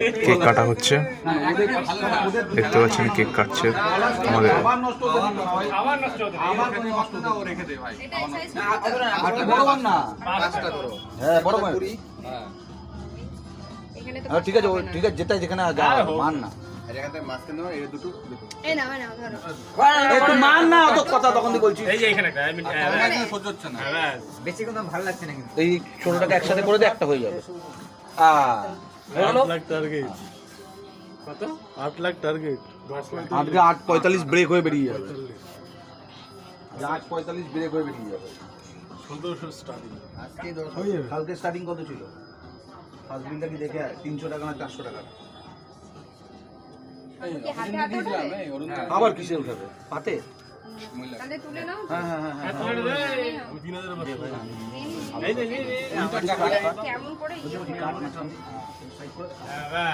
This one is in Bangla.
কেক কাটা হচ্ছে। দেখতে পাচ্ছেন কেক কাটছে আমাদের। হ্যাঁ বড় বান এখানে তো ঠিক আছে ঠিক আছে যেটা যেখানে মান না। একটু মান না অত কথা তখন দিয়ে বলছি। এই যে এখানে একটা, I mean, এই ছোটটাকে একসাথে করে দে একটা হয়ে যাবে। লাখ টার্গেট কত? আট লাখ টার্গেট দশ আট পঁয়তাল্লিশ ব্রেক হয়ে বেরিয়ে যাবে। আট পঁয়তাল্লিশ ব্রেক হয়ে বেরিয়ে যাবে। ষোলোশো স্টার্টিং কালকে স্টার্টিং কত ছিল? ফার্স্ট বিলটা কি দেখে তিনশো টাকা না চারশো টাকা? আবার কিসে উঠাবে? পাতে? হ্যাঁ হ্যাঁ হ্যাঁ হ্যাঁ। কেমন করে ইয়ে হ্যাঁ,